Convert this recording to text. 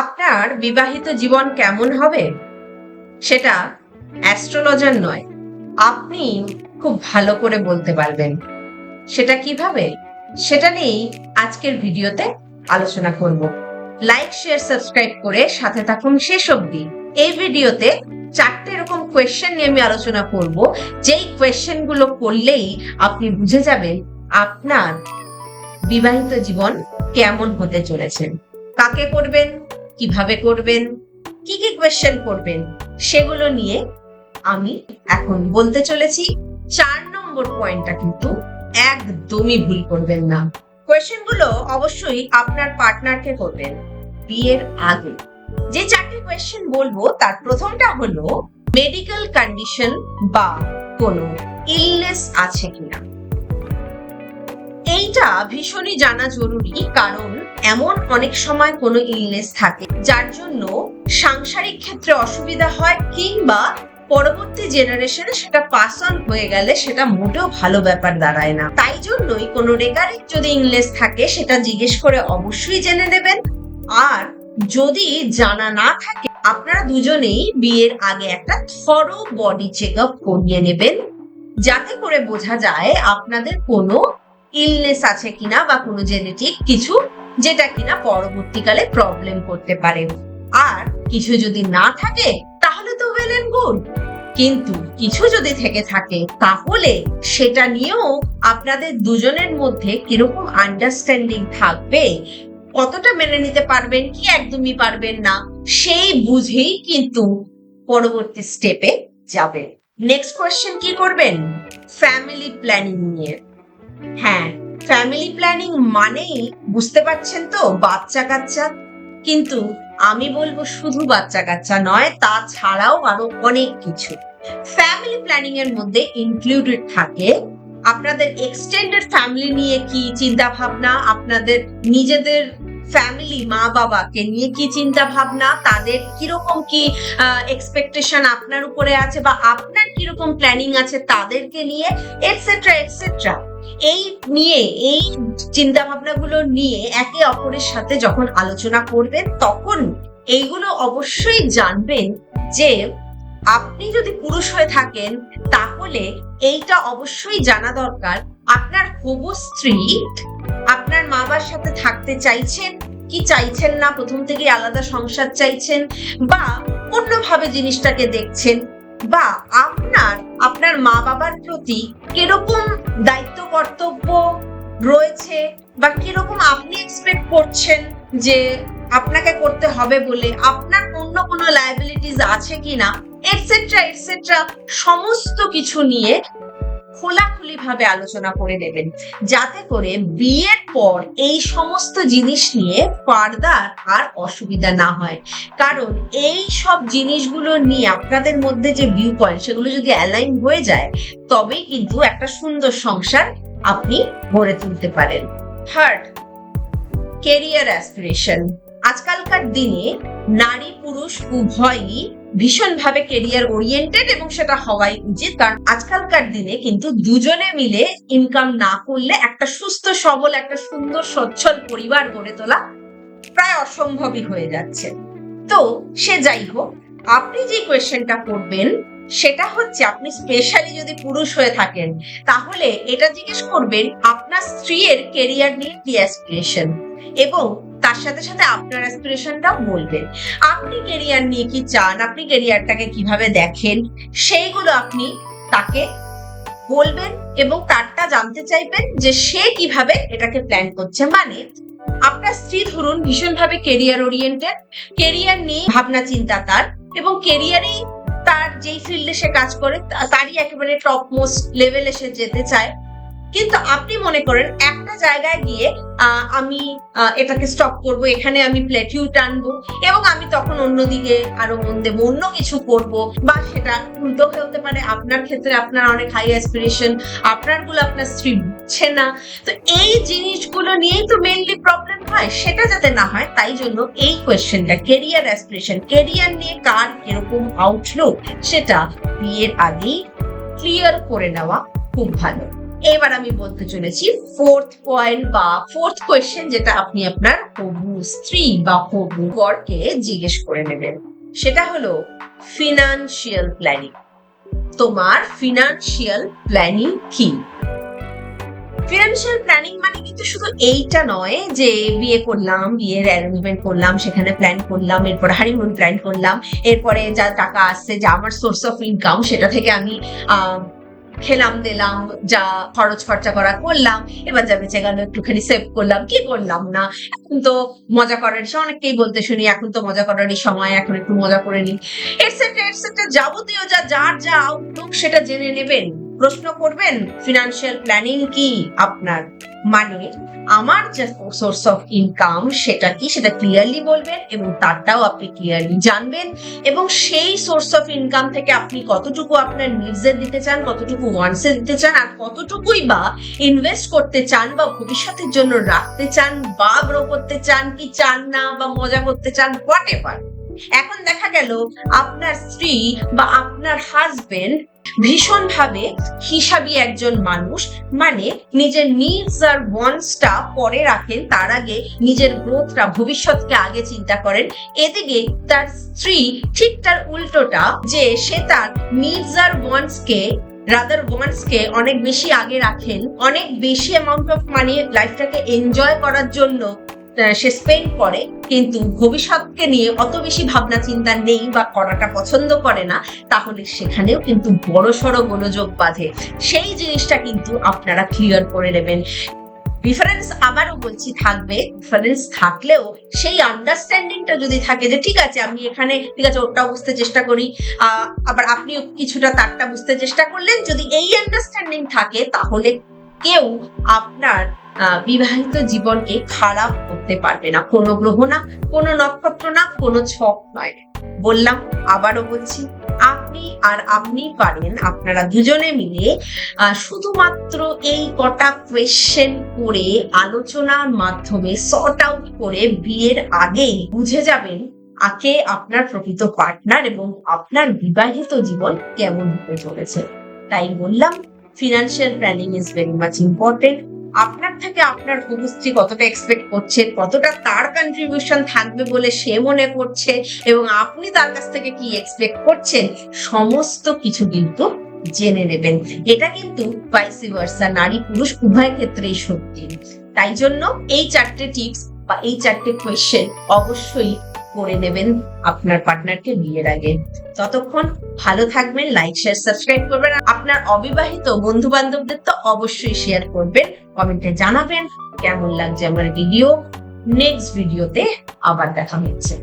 আপনার বিবাহিত জীবন কেমন হবে? সেটা অ্যাস্ট্রোলজার নয়, আপনি খুব ভালো করে বলতে পারবেন। সেটা কীভাবে? সেটা নিয়েই আজকের ভিডিওতে আলোচনা করব। লাইক, শেয়ার, সাবস্ক্রাইব করে সাথে থাকুন শেষ অবধি। এই ভিডিওতে চারটে এরকম কোয়েশ্চেন নিয়ে আমি আলোচনা করব। যেই কোয়েশ্চেনগুলো করলেই আপনি বুঝে যাবেন আপনার বিবাহিত জীবন কেমন হতে চলেছে। কাকে করবেন? কীভাবে করবেন? কি কি কোয়েশ্চেন করবেন? সেগুলো নিয়ে আমি এখন বলতে চলেছি। চার নম্বর পয়েন্টটা কিন্তু একদমই ভুল করবেন না। কোয়েশ্চেনগুলো অবশ্যই আপনার পার্টনারকে করবেন বিয়ের আগে। যে চারটি কোয়েশ্চেন বলব, তার প্রথমটা হলো মেডিকেল কন্ডিশন বা কোনো ইলনেস আছে কিনা। এইটা ভীষণই জানা জরুরি, কারণ এমন অনেক সময় কোনো ইলনেস থাকে, যার জন্য সাংসারিক ক্ষেত্রে অসুবিধা হয় কিংবা পরবর্তী জেনারেশনে সেটা পাস অন হয়ে গেলে সেটা মোটেও ভালো ব্যাপার দাঁড়ায় না। তাই জন্যই কোনো রেগারিক যদি ইংলিশ থাকে, সেটা জিজ্ঞেস করে অবশ্যই জেনে নেবেন। আর যদি জানা না থাকে, আপনারা দুজনেই বিয়ের আগে একটা থরো বডি চেক আপ করিয়ে নেবেন, যাতে করে বোঝা যায় আপনাদের কোনো ইলনেস আছে কিনা বা কোনো জেনেটিক কিছু যেটা কিনা পরবর্তীকালে প্রবলেম করতে পারে। আর কিছু যদি না থাকে, তাহলে তো ওয়েল এন্ড গুড কিন্তু কিছু যদি থেকে থাকে, তাহলে সেটা নিয়েও আপনাদের দুজনের মধ্যে কীরকম আন্ডারস্ট্যান্ডিং থাকবে, কতটা মেনে নিতে পারবেন, কি একদমই পারবেন না, সেই বুঝেই কিন্তু পরবর্তী স্টেপে যাবেন। নেক্সট কোয়েশ্চেন কি করবেন? ফ্যামিলি প্ল্যানিং নিয়ে। হ্যাঁ ফ্যামিলি প্ল্যানিং মানেই বুঝতে পারছেন তো, বাচ্চা কাচ্চা। কিন্তু আমি বলব শুধু বাচ্চা কাচ্চা নয়, তাছাড়াও আরও অনেক কিছু। ফ্যামিলি প্ল্যানিং এর মধ্যে ইনক্লুডেড থাকে আপনাদের এক্সটেন্ডেড ফ্যামিলি নিয়ে কি চিন্তা ভাবনা আপনাদের নিজেদের ফ্যামিলি মা বাবাকে নিয়ে কি চিন্তা ভাবনা তাদের কীরকম কি এক্সপেকটেশন আপনার উপরে আছে বা আপনার কীরকম প্ল্যানিং আছে তাদেরকে নিয়ে এটসেট্রা এটসেট্রা এই নিয়ে, এই চিন্তা ভাবনাগুলো নিয়ে একে অপরের সাথে যখন আলোচনা করবেন, তখন এইগুলো অবশ্যই জানবেন যে আপনি যদি পুরুষ হয়ে থাকেন, তাহলে এইটা অবশ্যই জানা দরকার, আপনার হবু স্ত্রী আপনার মা বাবার সাথে থাকতে চাইছেন, কি চাইছেন না, প্রথম থেকে আলাদা সংসার চাইছেন, বা অন্যভাবে জিনিসটাকে দেখছেন বা আপনার আপনার মা বাবার প্রতি কীরকম দায়িত্ব, কর্তব্য রয়েছে বা কীরকম আপনি এক্সপেক্ট করছেন যে আপনাকে করতে হবে বলে, আপনার অন্য কোনো লাইবিলিটিস আছে কিনা এটসেট্রা এটসেট্রা সমস্ত কিছু নিয়ে খোলাখুলি ভাবে আলোচনা করে নেবেন। যাতে করে বিয়ের পর এই সমস্ত জিনিস নিয়ে ফার্দার আর অসুবিধা না হয়। কারণ এই সব জিনিসগুলো নিয়ে আপনাদের মধ্যে যে ভিউ পয়েন্ট সেগুলো যদি অ্যালাইন হয়ে যায়, তবেই কিন্তু একটা সুন্দর সংসার আপনি গড়ে তুলতে পারেন। থার্ড কেরিয়ার অ্যাসপিরেশন আজকালকার দিনে নারী পুরুষ উভয়ই ভীষণভাবে কেরিয়ার ওরিয়েন্টেড এবং সেটা হওয়াই উচিত। কারণ আজকালকার দিনে কিন্তু দুজনে মিলে ইনকাম না করলে একটা সুস্থ, সবল, একটা সুন্দর, সচ্ছল পরিবার গড়ে তোলা প্রায় অসম্ভবই হয়ে যাচ্ছে। তো সে যাই হোক, আপনি যে কোয়েশ্চেনটা করবেন, সেটা হচ্ছে আপনি স্পেশালি যদি পুরুষ হয়ে থাকেন, তাহলে এটা জিজ্ঞেস করবেন, আপনার স্ত্রীর কেরিয়ার নিয়ে কি অ্যাসপিরেশন এবং তার সাথে সাথে আপনার অ্যাসপিরেশনটাও বলবেন আপনি কেরিয়ার নিয়ে কি চান? আপনি কেরিয়ারটাকে কীভাবে দেখেন? সেইগুলো আপনি তাকে বলবেন এবং তারটা জানতে চাইবেন যে সে কীভাবে এটাকে প্ল্যান করছে। মানে আপনার স্ত্রী ধরুন ভীষণভাবে কেরিয়ার ওরিয়েন্টেড কেরিয়ার নিয়ে ভাবনা চিন্তা তার এবং কেরিয়ারেই তার যেই ফিল্ডে সে কাজ করে, তারই একেবারে টপ মোস্ট লেভেলে সে যেতে চায়। কিন্তু আপনি মনে করেন একটা জায়গায় গিয়ে আমি এটাকে স্টপ করব, এখানে আমি প্লেটিউ টানবো এবং আমি তখন অন্যদিকে আরও মন দেব, অন্য কিছু করব, বা সেটা উল্টো হতে পারে, আপনার ক্ষেত্রে আপনার অনেক হাই অ্যাসপিরেশন আপনারগুলো আপনার স্ত্রী বুঝছে না। তো এই জিনিসগুলো নিয়েই তো মেনলি প্রবলেম হয়, সেটা যাতে না হয়, তাই জন্য এই কোয়েশ্চেনটা কেরিয়ার অ্যাসপিরেশন কেরিয়ার নিয়ে কার কীরকম আউটলুক সেটা বিয়ের আগেই ক্লিয়ার করে নেওয়া খুব ভালো। এবার আমি বলতে চলেছি ফোর্থ পয়েন্ট বা ফোর্থ কোয়েশ্চেন যেটা আপনি আপনার হবু স্ত্রী বা হবু বরকে জিজ্ঞেস করে নেবেন। সেটা হলো ফিনান্সিয়াল প্ল্যানিং তোমার ফিনান্সিয়াল প্ল্যানিং কি? ফিনান্সিয়াল প্ল্যানিং মানে কিন্তু শুধু এইটা নয় যে বিয়ে করলাম, বিয়ের অ্যারেঞ্জমেন্ট করলাম, সেখানে প্ল্যান করলাম, এরপর হানিমুন প্ল্যান করলাম, এরপরে যা টাকা আসছে, যা আমার সোর্স অফ ইনকাম সেটা থেকে আমি খেলাম দিলাম যা খরচ খরচা করা করলাম, এবার যা বেঁচে গেল, একটুখানি সেভ করলাম, কি করলাম না? এখন তো মজা করার সময় অনেককেই বলতে শুনি, এখন তো মজা করারই সময়, এখন একটু মজা করে নিন এটসেট্রা এটসেট্রা যাবতীয় যা, যার যা আউটলুক সেটা জেনে নেবেন। প্রশ্ন করবেন ফিনান্সিয়াল প্ল্যানিং কি? আপনার মানে আমার যে সোর্স অফ ইনকাম সেটা কি? সেটা ক্লিয়ারলি বলবেন এবং তারটাও আপনি ক্লিয়ারলি জানবেন। এবং সেই সোর্স অফ ইনকাম থেকে আপনি কতটুকু আপনার নিডসে দিতে চান, কতটুকু ওয়ান্টসে দিতে চান, আর কতটুকুই বা ইনভেস্ট করতে চান বা ভবিষ্যতের জন্য রাখতে চান বা গ্রো করতে চান, কি চান না বা মজা করতে চান হোয়াট এভার এখন দেখা গেল আপনার স্ত্রী বা আপনার হাজবেন্ড ভীষণভাবে হিসাবী একজন মানুষ মানে নিজের নিডস আর ওয়ান্টসটা পরে রাখেন, তার আগে নিজের গ্রোথটা ভবিষ্যৎকে আগে চিন্তা করেন। এদিকে তার স্ত্রী ঠিক তার উল্টোটা, যে সে তার নিডস আর ওয়ান্টসকে রাদার ওয়ান্টসকে অনেক বেশি আগে রাখেন, অনেক বেশি অ্যামাউন্ট অফ মানি লাইফটাকে এনজয় করার জন্য সে স্পেন্ড করে, কিন্তু ভবিষ্যৎকে নিয়ে অত বেশি ভাবনা চিন্তা নেই বা করাটা পছন্দ করে না, তাহলে সেখানেও কিন্তু বড় সড়ো গোলযোগ বাঁধে। সেই জিনিসটা কিন্তু আপনারা ক্লিয়ার করে নেবেন। ডিফারেন্স আবারও বলছি, থাকবে। ডিফারেন্স থাকলেও সেই আন্ডারস্ট্যান্ডিংটা যদি থাকে যে, ঠিক আছে, আমি এখানে, ঠিক আছে, ওটা বুঝতে চেষ্টা করি। আবার আপনিও কিছুটা তারটা বুঝতে চেষ্টা করলেন, যদি এই আন্ডারস্ট্যান্ডিং থাকে, তাহলে কেউ আপনার বিবাহিত জীবনকে খারাপ করতে পারবে না। কোনো গ্রহ না, কোনো নক্ষত্র না, কোনো ছক নয়। বললাম, আবারও বলছি, আপনি আর আপনি পারেন, আপনারা দুজনে মিলে শুধুমাত্র এই কটা কোয়েশ্চেন করে, আলোচনার মাধ্যমে সর্ট আউট করে বিয়ের আগেই বুঝে যাবেন আকে আপনার প্রকৃত পার্টনার এবং আপনার বিবাহিত জীবন কেমন হতে চলেছে। তাই বললাম financial planning is very much important আপনার থেকে আপনার হবুস্ত্রী কতটা এক্সপেক্ট করছে, কতটা তার কন্ট্রিবিউশন থাকবে বলে সে মনে করছে এবং আপনি তার কাছ থেকে কি এক্সপেক্ট করছেন, সমস্ত কিছু কিন্তু জেনে নেবেন। এটা কিন্তু ভাইসি ভার্সা নারী পুরুষ উভয় ক্ষেত্রেই সত্যি। তাই জন্য এই চারটে টিপস বা এই চারটে কোয়েশ্চেন অবশ্যই করে নেবেন আপনার পার্টনারকে বিয়ের আগে। ততক্ষণ ভালো থাকবেন লাইক শেয়ার সাবস্ক্রাইব করবেন। আপনার অবিবাহিত বন্ধু বান্ধবদের তো অবশ্যই শেয়ার করবেন কমেন্টে জানাবেন। কেমন লাগছে আমার ভিডিও নেক্সট ভিডিওতে আবার দেখা হচ্ছে।